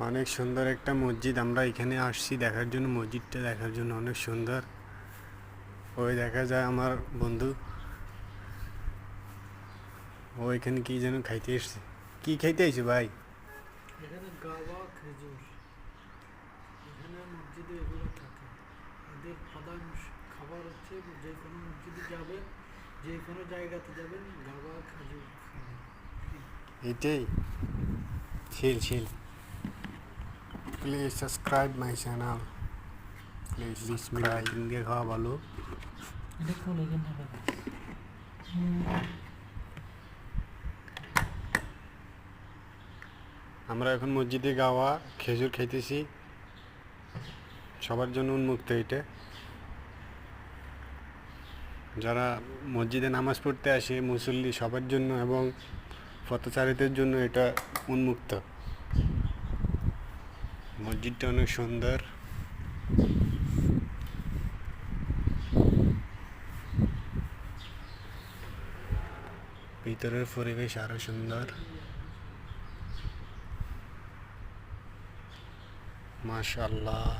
অনেক সুন্দর একটা মসজিদ। আমরা এখানে আসছি দেখার জন্য মসজিদটা দেখার জন্য অনেক সুন্দর। ওই দেখা যায় আমার বন্ধু। ও এখানে কি যেন খাইতে এসছে। কি খাইতে আইছে ভাই? এখানে গাওয়া খেজুর। এখানে মসজিদে এগুলো থাকে। এদের প্রধান খাবার হচ্ছে যে কোনো মসজিদে যাবেন যে কোনো জায়গাতে যাবেন গাওয়া খেজুর এটাই। ছিল chill please subscribe my channel please বিসমিল্লাহ দিয়ে খাওয়া ভালো এটা কোন এখানে হবে আমরা এখন মসজিদে গাওয়া খেজুর খাইতেছি সবার জন্য উন্মুক্ত এটা যারা মসজিদে নামাজ পড়তে আসে মুসল্লি সবার জন্য এবং পথচারীদের জন্য এটা উন্মুক্ত মসজিদটা অনেক সুন্দর। ভিতরের পরিবেশ আরও সুন্দর। মাশাল্লাহ